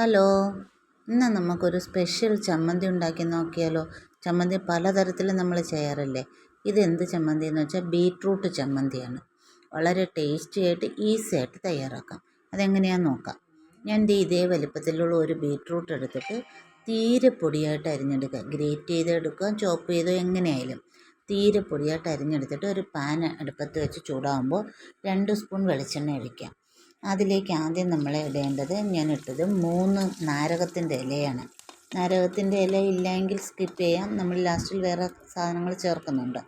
Hello ഇന്ന് നമുക്കൊരു special ചമ്മന്തി ഉണ്ടാക്കി നോക്കിയാലോ? ചമ്മന്തി പലതരത്തിൽ നമ്മൾ ചെയ്യാറില്ലേ? ഇത് എന്ത് ചമ്മന്തി എന്ന് വെച്ചാൽ ബീട്രൂട്ട് ചമ്മന്തിയാണ്. വളരെ ടേസ്റ്റി ആയിട്ട് ഈസി ആയിട്ട് തയ്യാറാക്കാം. അതെങ്ങനെയാണെന്ന് നോക്കാം. ഞാൻ ഇതേ വലിപ്പത്തിലുള്ള ഒരു ബീട്രൂട്ട് എടുത്തിട്ട് തീരെ പൊടിയായിട്ട് അരിഞ്ഞെടുക്കുക ഗ്രേറ്റ് ചെയ്തെടുക്കുക ചോപ്പ് ചെയ്തോ എങ്ങനെയായാലും. തീരെ പൊടിയായിട്ട് അരിഞ്ഞെടുത്തിട്ട് ഒരു പാൻ അടുപ്പത്ത് വെച്ച് ചൂടാകുമ്പോൾ രണ്ട് സ്പൂൺ വെളിച്ചെണ്ണ ഒഴിക്കാം. അതിലേക്ക് ആദ്യം നമ്മൾ ഇടേണ്ടത് ഞാൻ ഇട്ടത് മൂന്ന് നാരകത്തിന്റെ ഇലയാണ്. നാരകത്തിന്റെ ഇല ഇല്ലെങ്കിൽ സ്കിപ്പ് ചെയ്യാം. നമ്മൾ ലാസ്റ്റിൽ വേറെ സാധനങ്ങൾ ചേർക്കുന്നുണ്ട്.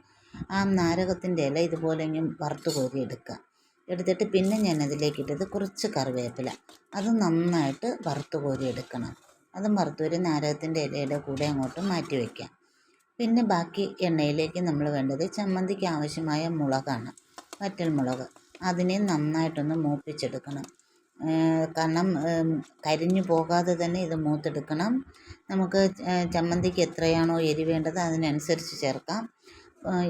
ആ നാരകത്തിന്റെ ഇല ഇതുപോലെ ഇങ്ങനെ വറുത്ത് കോരി എടുക്കുക. എടുത്തിട്ട് പിന്നെ ഞാൻ അതിലേക്ക് ഇട്ടത് കുറച്ച് കറിവേപ്പില. അത് നന്നായിട്ട് വറുത്ത് കോരി എടുക്കണം. അതും വറുത്ത് കോരി നാരകത്തിന്റെ ഇലയുടെ കൂടെ അങ്ങോട്ട് മാറ്റി വയ്ക്കാം. പിന്നെ ബാക്കി എണ്ണയിലേക്ക് നമ്മൾ വേണ്ടത് ചമ്മന്തിക്ക് ആവശ്യമായ മുളകാണ്. വറ്റൽ മുളക് അതിനെ നന്നായിട്ടൊന്ന് മൂപ്പിച്ചെടുക്കണം. കാരണം കരിഞ്ഞു പോകാതെ തന്നെ ഇത് മൂത്തെടുക്കണം. നമുക്ക് ചമ്മന്തിക്ക് എത്രയാണോ എരി വേണ്ടത് അതിനനുസരിച്ച് ചേർക്കാം.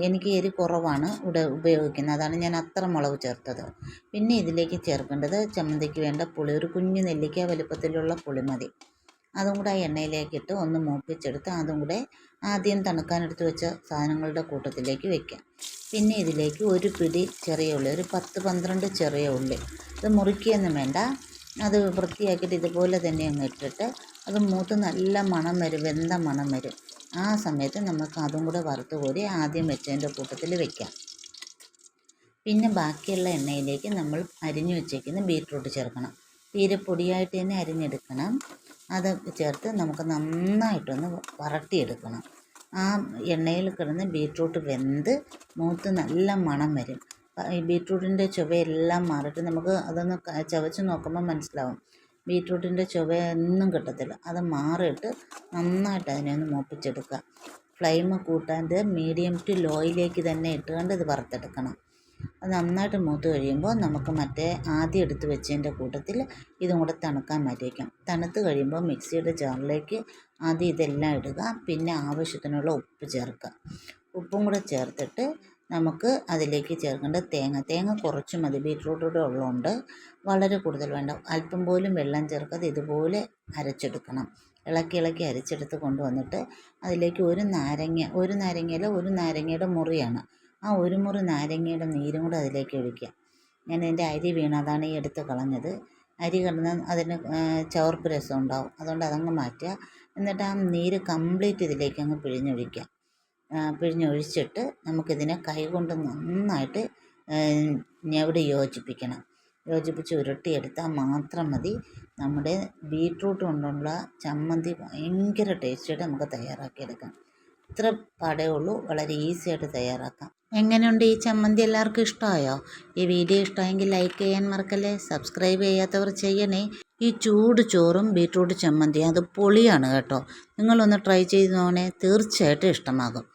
എനിക്ക് എരി കുറവാണ് ഇവിടെ ഉപയോഗിക്കുന്നത്. അതാണ് ഞാൻ അത്ര മുളക് ചേർത്തത്. പിന്നെ ഇതിലേക്ക് ചേർക്കേണ്ടത് ചമ്മന്തിക്ക് വേണ്ട പുളി. ഒരു കുഞ്ഞു നെല്ലിക്ക വലുപ്പത്തിലുള്ള പുളി മതി. അതും കൂടെ ആ എണ്ണയിലേക്കിട്ട് ഒന്ന് മൂപ്പിച്ചെടുത്ത് അതും കൂടെ ആദ്യം തണുക്കാനെടുത്ത് വെച്ച സാധനങ്ങളുടെ കൂട്ടത്തിലേക്ക് വെക്കാം. പിന്നെ ഇതിലേക്ക് ഒരു പിടി ചെറിയ ഉള്ളി ഒരു പത്ത് പന്ത്രണ്ട് ചെറിയ ഉള്ളി. ഇത് മുറിക്കുകയൊന്നും വേണ്ട. അത് വൃത്തിയാക്കിയിട്ട് ഇതുപോലെ തന്നെ അങ്ങ് ഇട്ടിട്ട് അത് മൂത്ത് നല്ല മണം വരും വെന്ത മണം വരും. ആ സമയത്ത് നമുക്ക് അതും കൂടെ വറുത്ത് കോരി ആദ്യം വെച്ചതിന്റെ കൂട്ടത്തിൽ വെക്കാം. പിന്നെ ബാക്കിയുള്ള എണ്ണയിലേക്ക് നമ്മൾ അരിഞ്ഞു വെച്ചേക്കുന്ന ബീറ്റ്റൂട്ട് ചേർക്കണം. തീരെ പൊടിയായിട്ട് തന്നെ അരിഞ്ഞെടുക്കണം. അത് ചേർത്ത് നമുക്ക് നന്നായിട്ടൊന്ന് വരട്ടിയെടുക്കണം ആ എണ്ണയിൽ കിടന്ന് ബീറ്റ്റൂട്ട് വെന്ത് മൂത്ത് നല്ല മണം വരും. ഈ ബീറ്റ്റൂട്ടിന്റെ ചുവയെല്ലാം മാറിയിട്ട് നമുക്ക് അതൊന്ന് ചവച്ച് നോക്കുമ്പോൾ മനസ്സിലാവും. ബീറ്റ്റൂട്ടിന്റെ ചുവയൊന്നും കിട്ടത്തില്ല. അത് മാറിയിട്ട് നന്നായിട്ട് അതിനെ ഒന്ന് മൂപ്പിച്ചെടുക്കുക. ഫ്ലെയിം കൂട്ടാണ്ട് മീഡിയം ടു ലോയിലേക്ക് തന്നെ ഇട്ടുകൊണ്ട് ഇത് വറുത്തെടുക്കണം. അത് നന്നായിട്ട് മൂത്ത് കഴിയുമ്പോൾ നമുക്ക് മറ്റേ ആദ്യം എടുത്ത് വെച്ചതിന്റെ കൂട്ടത്തിൽ ഇതും കൂടെ തണുക്കാൻ മാറ്റി വയ്ക്കാം. തണുത്ത് കഴിയുമ്പോൾ മിക്സിയുടെ ജാറിലേക്ക് ആദ്യം ഇതെല്ലാം ഇടുക പിന്നെ ആവശ്യത്തിനുള്ള ഉപ്പ് ചേർക്കുക. ഉപ്പും കൂടെ ചേർത്തിട്ട് നമുക്ക് അതിലേക്ക് ചേർക്കേണ്ട തേങ്ങ. തേങ്ങ കുറച്ച് മതി. ബീറ്റ്റൂട്ട് കൂടെ ഉള്ളതുകൊണ്ട് വളരെ കൂടുതൽ വേണ്ട. അല്പം പോലും വെള്ളം ചേർക്കാതെ ഇതുപോലെ അരച്ചെടുക്കണം. ഇളക്കി ഇളക്കി അരച്ചെടുത്ത് കൊണ്ടുവന്നിട്ട് അതിലേക്ക് ഒരു നാരങ്ങ ഒരു നാരങ്ങയില ഒരു നാരങ്ങയുടെ മുറിയാണ്. ആ ഒരു മുറി നാരങ്ങയുടെ നീരും കൂടെ അതിലേക്ക് ഒഴിക്കുക. ഞാൻ എന്റെ അരി വീണ് അതാണ് ഈ എടുത്ത് കളഞ്ഞത്. അരി കിടന്ന് അതിന് ചവർപ്പ് രസം ഉണ്ടാവും. അതുകൊണ്ട് അതങ്ങ് മാറ്റുക. എന്നിട്ട് ആ നീര് കംപ്ലീറ്റ് ഇതിലേക്ക് അങ്ങ് പിഴിഞ്ഞൊഴിക്കുക. പിഴിഞ്ഞൊഴിച്ചിട്ട് നമുക്കിതിനെ കൈകൊണ്ട് നന്നായിട്ട് ഞവിടെ യോജിപ്പിക്കണം. യോജിപ്പിച്ച് ഉരുട്ടിയെടുത്താൽ മാത്രം മതി. നമ്മുടെ ബീട്രൂട്ട് കൊണ്ടുള്ള ചമ്മന്തി ഭയങ്കര ടേസ്റ്റിയായിട്ട് നമുക്ക് തയ്യാറാക്കിയെടുക്കാം. ഇത്ര പാടേ ഉള്ളൂ. വളരെ ഈസി ആയിട്ട് തയ്യാറാക്കാം. എങ്ങനെയുണ്ട് ഈ ചമ്മന്തി എല്ലാവർക്കും ഇഷ്ടമായോ? ഈ വീഡിയോ ഇഷ്ടമായെങ്കിൽ ലൈക്ക് ചെയ്യാൻ മറക്കല്ലേ? സബ്സ്ക്രൈബ് ചെയ്യാത്തവർ ചെയ്യണേ. ഈ ചൂട് ചോറും ബീട്രൂട്ട് ചമ്മന്തി അത് പൊളിയാണ് കേട്ടോ. നിങ്ങളൊന്ന് ട്രൈ ചെയ്ത് നോക്കണേ. തീർച്ചയായിട്ടും ഇഷ്ടമാകും.